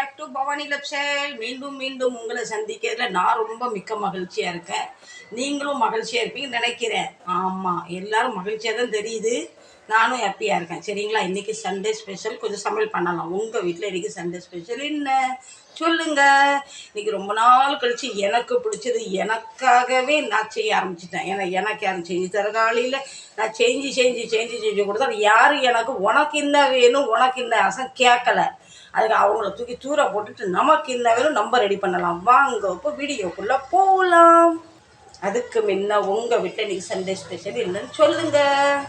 Back to Bhavani லப்சேல் மீண்டும் மீண்டும் உங்களை சந்திக்கிறதுல நான் ரொம்ப மிக்க மகிழ்ச்சியாக இருக்கேன். நீங்களும் மகிழ்ச்சியாக இருப்பீங்கன்னு நினைக்கிறேன். ஆமாம் எல்லாரும் மகிழ்ச்சியாக தான் தெரியுது. நானும் ஹாப்பியாக இருக்கேன். சரிங்களா? இன்றைக்கி சண்டே ஸ்பெஷல் கொஞ்சம் சமையல் பண்ணலாம். உங்கள் வீட்டில் இன்றைக்கி சண்டே ஸ்பெஷல் என்ன? சொல்லுங்க. இன்னைக்கு ரொம்ப நாள் கழிச்சு எனக்கு பிடிச்சது எனக்காகவே நான் செய்ய ஆரம்பிச்சிட்டேன். ஏன்னா எனக்கு யாரும் செஞ்சு தர காலையில் நான் செஞ்சு செஞ்சு செஞ்சு செஞ்சு கொடுத்தா யாரும் எனக்கு உனக்கு என்ன வேணும் உனக்கு என்ன ஆசை கேட்கல. அதுக்கு அவங்கள தூக்கி தூர போட்டுட்டு நமக்கு என்ன வேணும் நம்ம ரெடி பண்ணலாம். வாங்க இப்போ வீடியோக்குள்ளே போகலாம் அதுக்கு முன்ன உங்கள் வீட்டில் இன்னைக்கு சண்டே ஸ்பெஷல் என்னன்னு சொல்லுங்கள்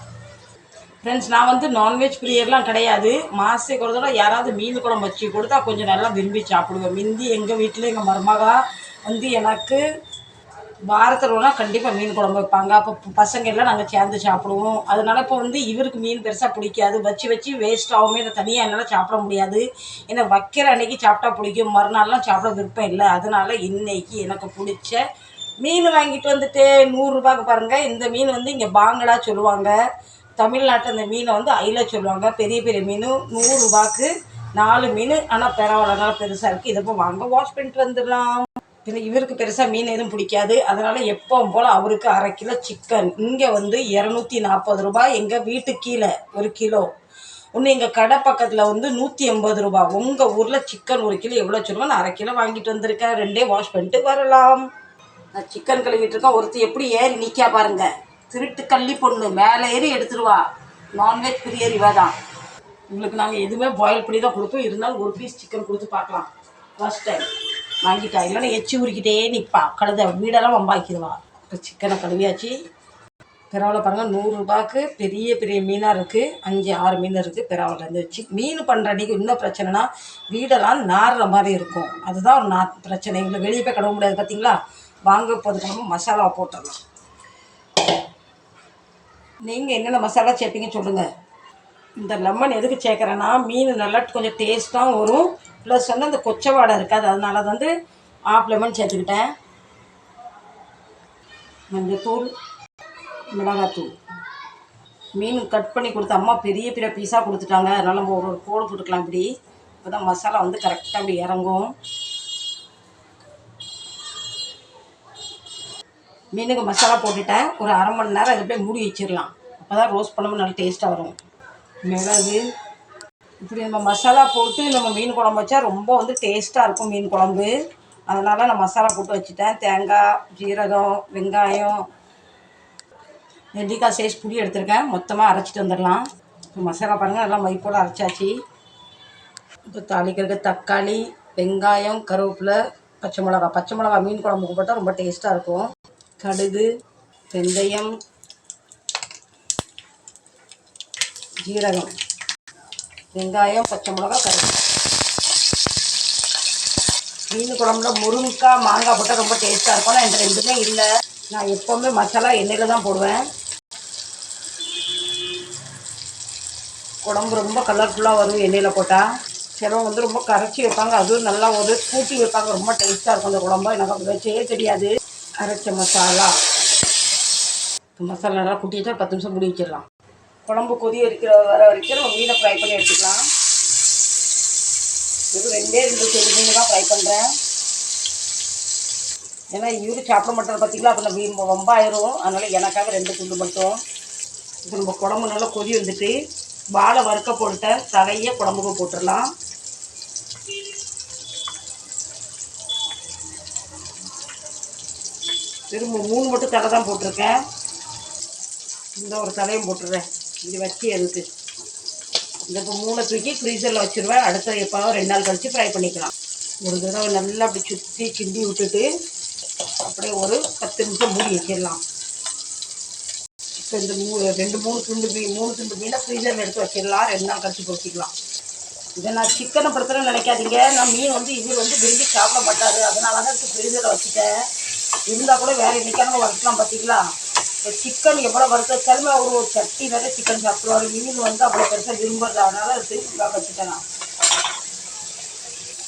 ஃப்ரெண்ட்ஸ் நான் வந்து நான்வெஜ் பிரியர்லாம் கிடையாது. மாதத்துக்கு ஒரு தடவை யாராவது மீன் குழம்பு வச்சு கொடுத்தா கொஞ்சம் நல்லா விரும்பி சாப்பிடுவேன். மிந்தி எங்கள் வீட்டில் எங்கள் மருமகா வந்து எனக்கு வாரத்தில் கண்டிப்பாக மீன் குழம்பு வைப்பாங்க. அப்போ பசங்க எல்லாம் நாங்கள் சேர்ந்து சாப்பிடுவோம். அதனால இப்போ வந்து இவருக்கு மீன் பெருசாக பிடிக்காது. வச்சு வச்சு வேஸ்ட் ஆகுமே இதை தனியாக என்னால் சாப்பிட முடியாது. ஏன்னா வைக்கிற அன்னைக்கு சாப்பிட்டா பிடிக்கும். மறுநாள்லாம் சாப்பிட விருப்பம் இல்லை. அதனால இன்னைக்கு எனக்கு பிடிச்ச மீன் வாங்கிட்டு வந்துட்டு நூறுரூபாக்கு பாருங்கள் இந்த மீன் வந்து இங்கே பாங்கடா சொல்லுவாங்க. தமிழ்நாட்டில் இந்த மீனை வந்து ஐல சொல்லுவாங்க. பெரிய பெரிய மீன் நூறுரூபாக்கு நாலு மீன். ஆனால் பரவாயில்ல பெருசாக இருக்குது இதை போய் வாங்க வாஷ் பண்ணிட்டு வந்துடலாம். பின்ன இவருக்கு பெருசாக மீன் எதுவும் பிடிக்காது. அதனால் எப்பவும் போல் அவருக்கு அரை கிலோ சிக்கன் இங்கே வந்து இரநூத்தி நாற்பது ரூபாய். எங்கள் வீட்டு கீழே ஒரு கிலோ. ஒன்று எங்கள் கடை பக்கத்தில் வந்து நூற்றி எண்பது ரூபா உங்கள் ஊரில் சிக்கன் ஒரு கிலோ எவ்வளோ சொல்லுவோம் அரை கிலோ வாங்கிட்டு வந்திருக்கேன். ரெண்டே வாஷ் பண்ணிட்டு வரலாம். நான் சிக்கன் கழுவிட்டு இருக்கேன். ஒருத்தர் எப்படி ஏறி நிற்கா பாருங்க. திருட்டு கள்ளி பொண்ணு. மேலே ஏறி எடுத்துருவா நான்வெஜ் பிரியர் தான். உங்களுக்கு நாங்கள் எதுவுமே பாயில் பண்ணி தான் கொடுப்போம். இருந்தாலும் ஒரு பீஸ் சிக்கன் கொடுத்து பார்க்கலாம். ஃபஸ்ட் டைம் வாங்கிட்டா. இல்லைன்னா எச்சி உரிக்கிட்டே நிற்பா கழுத வீடெல்லாம் வம்பாக்கிடுவா. இப்போ சிக்கனை கழுவியாச்சு. பிறவில் பாருங்கள் நூறுரூபாய்க்கு பெரிய பெரிய மீனாக இருக்குது அஞ்சு ஆறு மீன் இருக்குது பிறவில் இருந்து வச்சு. மீன் பண்ணுற அன்றைக்கி இன்னும் பிரச்சனைனா வீடெல்லாம் நாறுற மாதிரி இருக்கும். அதுதான் ஒரு நா பிரச்சனை. எங்களை வெளியே போய் கழுவ முடியாது பார்த்தீங்களா வாங்க போதுக்கு மசாலா போட்டுடலாம். நீங்கள் என்னென்ன மசாலா சேர்ப்பீங்க சொல்லுங்கள் இந்த லெமன் எதுக்கு சேர்க்குறேன்னா மீன் நல்லா கொஞ்சம் டேஸ்ட்டாகவும் வரும். ப்ளஸ் வந்து அந்த கொச்சை வாடை இருக்காது. அதனால வந்து ஆஃப் லெமன் சேர்த்துக்கிட்டேன். மஞ்சத்தூள் மிளகாத்தூள். மீன் கட் பண்ணி கொடுத்த அம்மா பெரிய பெரிய பீஸாக கொடுத்துட்டாங்க. அதனால் நம்ம ஒரு ஒரு கோடு போட்டுக்கலாம் இப்படி. அப்போ தான் மசாலா வந்து கரெக்டாக அப்படி இறங்கும். மீனுக்கு மசாலா போட்டுட்டேன். ஒரு அரை மணி நேரம் அது அப்படியே மூடி வச்சிடலாம். அப்போ தான் ரோஸ்ட் பண்ணும்போது நல்லா டேஸ்ட்டாக வரும். மிளகு இப்படி நம்ம மசாலா போட்டு நம்ம மீன் குழம்பு வச்சா ரொம்ப வந்து டேஸ்ட்டாக இருக்கும் மீன் குழம்பு. அதனால் நான் மசாலா போட்டு வச்சுட்டேன். தேங்காய் ஜீரகம் வெங்காயம் நெல்லிக்காய் சைஸ் புளி எடுத்திருக்கேன். மொத்தமாக அரைச்சிட்டு வந்துடலாம். இப்போ மசாலா பாருங்கள் நல்லா மைப்போல் அரைச்சாச்சு. இப்போ தாளிக்கிறதுக்கு தக்காளி வெங்காயம் கருவேப்பிலை பச்சை மிளகா. பச்சை மிளகா மீன் குழம்புக்கு போட்டால் ரொம்ப டேஸ்ட்டாக இருக்கும். கடுகு வெந்தயம் ஜீரகம். வெங்காயம் பச்சை மிளகா கருவேப்பிலை. மீன் குழம்புல முருங்கைக்காய் மாங்காய் போட்டால் ரொம்ப டேஸ்ட்டாக இருக்கும். ஆனால் இந்த ரெண்டுமே இல்லை. நான் எப்போவுமே மசாலா எண்ணெயில் தான் போடுவேன். குழம்பு ரொம்ப கலர்ஃபுல்லாக வரும் எண்ணெயில் போட்டால் சிலவங்க வந்து ரொம்ப கரைச்சி வைப்பாங்க. அதுவும் நல்லா ஒரு கூட்டி வைப்பாங்க. ரொம்ப டேஸ்ட்டாக இருக்கும் அந்த குழம்பு. எனக்கு அப்படி வச்சே தெரியாது. அரைச்ச மசாலா. மசாலா நல்லா கூட்டி பத்து நிமிஷம் மூடி வச்சிடலாம். குழம்பு கொதி வரைக்கிற வர வரைக்கும் நம்ம மீனை ஃப்ரை பண்ணி எடுத்துக்கலாம். இது ரெண்டே ரெண்டு செடி மீன் தான் ஃப்ரை பண்ணுறேன் ஏன்னா இவரு சாப்பிட மாட்டார் பார்த்தீங்களா அப்போ நம்ம ரொம்ப ஆயிரும் அதனால் எனக்காக ரெண்டு துண்டு மட்டும். இப்போ நம்ம குழம்பு நல்லா கொதி வந்துட்டு வாழை வறுக்க போட்டுட்டேன் தலையை குழம்புக்கு போட்டுடலாம். திரும்ப மூணு மட்டும் தலை தான் போட்டிருக்கேன். இந்த ஒரு தலையும் போட்டுடுறேன். இது வச்சு எதுக்கு? இந்த இப்போ மூணை தூக்கி ஃப்ரீசரில் வச்சுருவேன். அடுத்த எப்போ ரெண்டு நாள் கழித்து ஃப்ரை பண்ணிக்கலாம். ஒரு தடவை நல்லா அப்படி சுற்றி கிண்டி விட்டுட்டு அப்படியே ஒரு பத்து நிமிஷம் மூடி வச்சிடலாம். இப்போ இந்த மூ ரெண்டு மூணு துண்டு மீன் மூணு துண்டு மீனை ஃப்ரீசரில் எடுத்து வச்சிடலாம். ரெண்டு நாள் கழித்து பொறிச்சிக்கலாம். இதை நான் சிக்கனை படுத்துறேன்னு நினைக்காதீங்க. நான் மீன் வந்து இவர் வந்து விரும்பி சாப்பிட மாட்டார். அதனால தான் எடுத்து ஃப்ரீசரில் வச்சுட்டேன். இருந்தால் கூட வேறு என்னைக்கான வறுக்கலாம் பார்த்தீங்களா இப்போ சிக்கன் எவ்வளோ வறுத்து வச்சாலுமே அவர் ஒரு சட்டி வேறு சிக்கன் சாப்பிடுவார் மீன் வந்து அவ்வளோ பெருசாக விரும்புறது அதனால திருப்பி வச்சுட்டேன் நான்.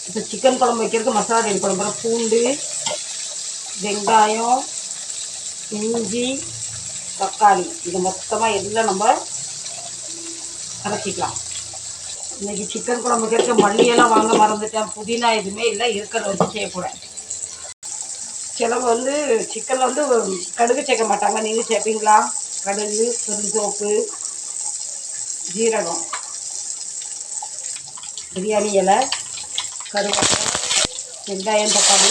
இப்போ சிக்கன் குழம்பு வைக்கிறதுக்கு மசாலா ரெடி பண்ண பூண்டு வெங்காயம் இஞ்சி தக்காளி. இது மொத்தமாக எல்லாம் நம்ம அரைச்சிக்கலாம். இன்றைக்கி சிக்கன் குழம்பு வைக்கிறதுக்கு மல்லியெல்லாம் வாங்க மறந்துட்டேன். புதினா எதுவுமே இல்லை. இருக்கிறத வச்சு செய்யக்கூடாது சிலவங்க வந்து சிக்கனில் வந்து கடுகு சேர்க்க மாட்டாங்க. நீங்கள் சேர்ப்பீங்களா? கடுகு பெருந்தோப்பு ஜீரகம் பிரியாணி இலை கருவேப்பிலை வெங்காயம் தக்காளி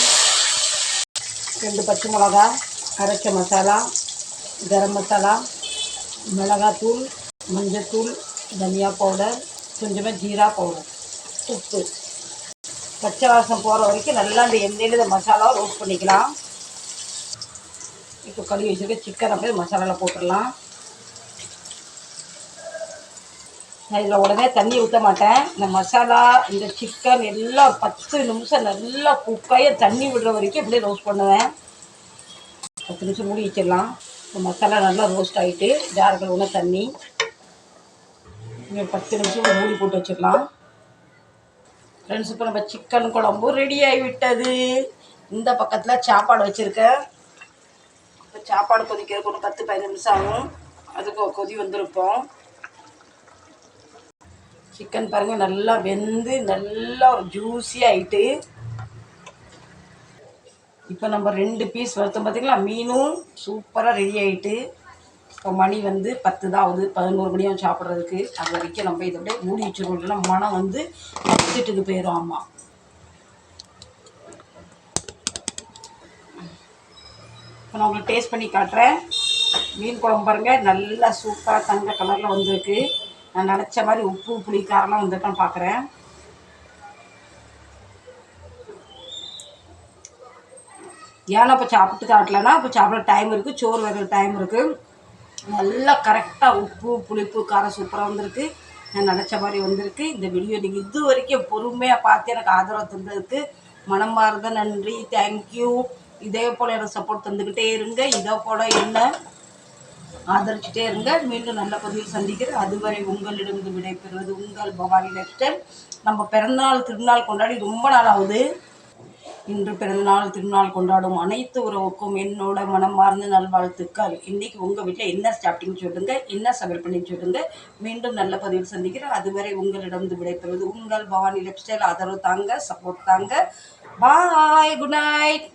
ரெண்டு பச்சை மிளகா அரைச்ச மசாலா கரம் மசாலா மிளகாத்தூள் மஞ்சத்தூள் தனியா பவுடர் கொஞ்சமாக ஜீரா பவுடர் உப்பு. பச்சை வாசம் போகிற வரைக்கும் நல்லா அந்த எண்ணெயில் இந்த மசாலாவை ரோஸ்ட் பண்ணிக்கலாம். இப்போ கழுவி வச்சுருக்க சிக்கன் அப்படியே மசாலாவில் போட்டுடலாம். நான் இதில் உடனே தண்ணி ஊற்ற மாட்டேன். இந்த மசாலா இந்த சிக்கன் எல்லாம் பத்து நிமிஷம் நல்லா குக்காய தண்ணி விடுற வரைக்கும் அப்படியே ரோஸ்ட் பண்ணுவேன். பத்து நிமிஷம் மூடி வச்சிடலாம். இந்த மசாலா நல்லா ரோஸ்ட் ஆகிட்டு ஜார் கழுவுன தண்ணி. பத்து நிமிஷம் மூடி போட்டு வச்சிடலாம். ஃப்ரெண்ட்ஸ் இப்போ நம்ம சிக்கன் குழம்பு ரெடி ஆகிவிட்டது. இந்த பக்கத்தில் சாப்பாடு வச்சுருக்கேன் இப்போ சாப்பாடு கொதிக்கிறதுக்கு ஒரு பத்து பதினஞ்சு நிமிஷம் ஆகும். அதுக்கு கொதி வந்திருப்போம். சிக்கன் பாருங்கள் நல்லா வெந்து நல்லா ஒரு ஜூஸி இப்போ நம்ம ரெண்டு பீஸ் வருத்தம் பார்த்திங்களா மீனும் சூப்பராக ரெடி ஆகிட்டு இப்போ மணி வந்து பத்து தான் ஆகுது. பதினோரு மணியாகும் சாப்பிட்றதுக்கு. அது வரைக்கும் நம்ம இதை விட மூடி வச்சிருவோம் மனம் வந்து பத்துட்டுக்கு போயிடும் அம்மா இப்போ நான் உங்களுக்கு டேஸ்ட் பண்ணி காட்டுறேன். மீன் குழம்பு பாருங்கள் நல்லா சூப்பராக தங்க கலரில் வந்திருக்கு. நான் நினச்ச மாதிரி உப்பு புளி காரெல்லாம் வந்திருக்கான்னு பார்க்குறேன். ஏன்னா இப்போ சாப்பிட்டு காட்டலன்னா இப்போ சாப்பிட டைம் இருக்குது சோறு வைக்கிற டைம் இருக்குது நல்லா கரெக்டாக உப்பு புளிப்பு காரம் சூப்பராக வந்திருக்கு. நான் நினச்ச மாதிரி வந்திருக்கு. இந்த வீடியோ நீங்கள் இது வரைக்கும் பொறுமையாக பார்த்து எனக்கு ஆதரவு தந்ததுக்கு மனமார்ந்த நன்றி. தேங்க்யூ இதே போல் எனக்கு சப்போர்ட் தந்துக்கிட்டே இருங்க. இதே போல் என்ன ஆதரிச்சுட்டே இருங்க. மீண்டும் நல்ல பதிவில் சந்திக்கிறேன். அதுவரை உங்களிடம் விடைபெறுவது உங்கள் பவானி லைஃப் நம்ம பிறந்தநாள் திருநாள் கொண்டாடி ரொம்ப நாள் ஆகுது. இன்று பிறந்தநாள் திருநாள் கொண்டாடும் அனைத்து உறவுக்கும் என்னோட மனமார்ந்த நல்வாழ்த்துக்கள். இன்னைக்கு உங்கள் வீட்டில் என்ன சாப்பிட்டீங்கன்னு சொல்லுங்க என்ன சமையல் பண்ணி சொல்லுங்க. மீண்டும் நல்ல பதிவில் சந்திக்கிறேன். அதுவரை உங்களிடம் விடைபெறுவது உங்கள் பவானி லைஃப் ஸ்டைல் ஆதரவு தாங்க சப்போர்ட் தாங்க. Bye good night